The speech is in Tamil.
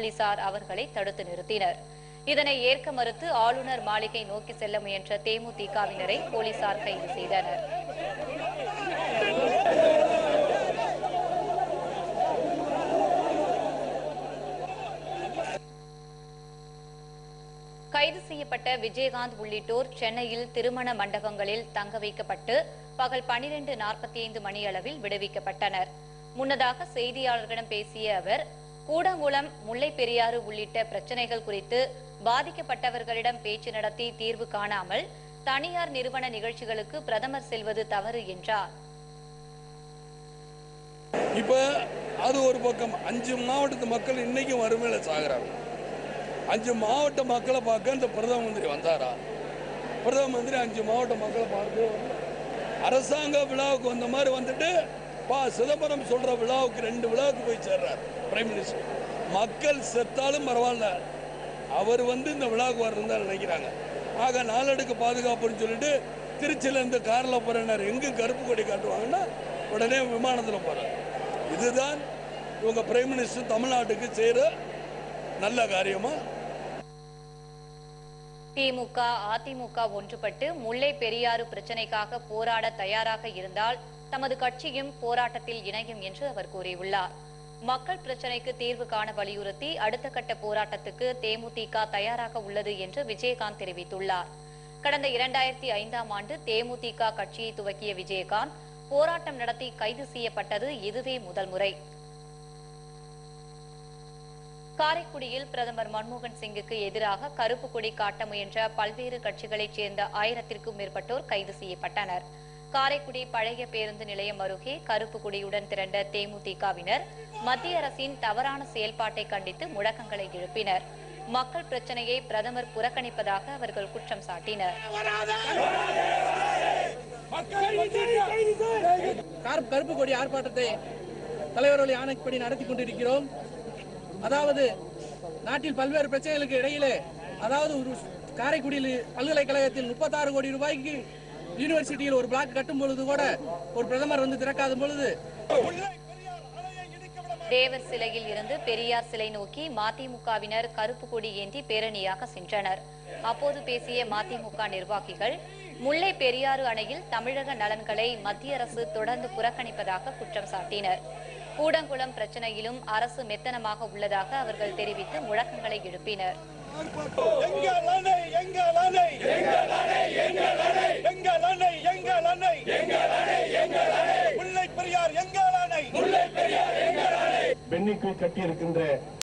போலீசார் அவர்களை தடுத்து நிறுத்தினர். இதனை ஏற்க மறுத்து ஆளுநர் மாளிகை நோக்கி செல்ல முயன்ற தேமுதிகவினரை போலீசார் கைது செய்தனர். கைது செய்யப்பட்ட விஜயகாந்த் உள்ளிட்டோர் சென்னையில் திருமண மண்டபங்களில் தங்க வைக்கப்பட்டு பகல் பனிரெண்டு நாற்பத்தி ஐந்து மணியளவில் விடுவிக்கப்பட்டனர். முன்னதாக செய்தியாளர்களிடம் பேசிய அவர் கூடங்குளம் முல்லை பெரியாறு உள்ளிட்ட பிரச்சனைகள் குறித்து பாதிக்கப்பட்டவர்களிடம் பேச்சு நடத்தி தீர்வு காணாமல் தனியார் நிறுவன நிகழ்ச்சிகளுக்கு பிரதமர் செல்வது தவறு என்றார். இப்ப அது ஒரு பக்கம். அஞ்சு மாவட்டத்து மக்கள் இன்னைக்கும் வறுமையில சாகுறாங்க. அஞ்சு மாவட்ட மக்களை பார்க்க இந்த பிரதம மந்திரி வந்தாரா? பிரதம மந்திரி அஞ்சு மாவட்ட மக்களை பார்த்து அரசாங்க விழாவுக்கு வந்த மாதிரி வந்துட்டு பா சிதம்பரம் சொல்ற விழாவுக்கு ரெண்டு விழாவுக்கு போய் சேர்றார் பிரைம் மினிஸ்டர் மக்கள் செத்தாலும் பரவாயில்ல. அவர் வந்து இந்த விழாவுக்கு வரணும் தான் நினைக்கிறாங்க. ஆக நாளடுக்கு பாதுகாப்புன்னு சொல்லிட்டு திருச்சியில இருந்து காரில் போறேன்னார். எங்க கருப்பு கொடி காட்டுவாங்கன்னா உடனே விமானத்தில் போறார். இதுதான் இவங்க பிரைம் மினிஸ்டர் தமிழ்நாட்டுக்கு செய்கிற நல்ல காரியமா? திமுக அதிமுக ஒன்றுபட்டு முல்லை பெரியாறு பிரச்சனைக்காக போராட தயாராக இருந்தால் தமது கட்சியும் போராட்டத்தில் இணையும் என்று அவர் கூறியுள்ளார். மக்கள் பிரச்சினைக்கு தீர்வு காண வலியுறுத்தி அடுத்த கட்ட போராட்டத்துக்கு தேமுதிக தயாராக உள்ளது என்று விஜயகாந்த் தெரிவித்துள்ளார். கடந்த இரண்டாயிரத்தி ஐந்தாம் ஆண்டு தேமுதிக கட்சியை துவக்கிய விஜயகாந்த் போராட்டம் நடத்தி கைது செய்யப்பட்டது இதுவே முதல் முறை. காரைக்குடியில் பிரதமர் மன்மோகன் சிங்குக்கு எதிராக கருப்பு கொடி காட்ட முயன்ற பல்வேறு கட்சிகளைச் சேர்ந்த ஆயிரத்திற்கும் மேற்பட்டோர் கைது செய்யப்பட்டனர். காரைக்குடி பழைய பேருந்து நிலையம் அருகே கருப்பு குடியுடன் திரண்ட தேமுதிகவினர் மத்திய அரசின் தவறான செயல்பாட்டை கண்டித்து முழக்கங்களை எழுப்பினர். மக்கள் பிரச்சனையை பிரதமர் புறக்கணிப்பதாக அவர்கள் குற்றம் சாட்டினர். கார் கருப்பு கொடி ஆர்ப்பாட்டத்தை தலைவர்கள் ஆணைப்படி நடத்தி கொண்டிருக்கிறோம். அதாவது நாட்டில் பல்வேறு பிரச்சனைகளுக்கு இடையிலே அதாவது காரைக்குடியில் பல்கலைக்கழகத்தில் முப்பத்தாறு கோடி ரூபாய்க்கு யூனிவர்சிட்டியில் ஒரு பிளாக் கட்டும் பொழுது கூட ஒரு பிரதமர் வந்து திறக்காத பொழுது தேவர் சிலையில் இருந்து பெரியார் சிலை நோக்கி மதிமுகவினர் கருப்பு கொடி ஏந்தி பேரணியாக சென்றனர். அப்போது பேசிய மதிமுக நிர்வாகிகள் முல்லை பெரியாறு அணையில் தமிழக நலன்களை மத்திய அரசு தொடர்ந்து புறக்கணிப்பதாக குற்றம் சாட்டினர். கூடங்குளம் பிரச்சனையிலும் அரசு மெத்தனமாக உள்ளதாக அவர்கள் தெரிவித்து முழக்கங்களை எழுப்பினர். பெண்ணுக்குள் கட்டியிருக்கின்ற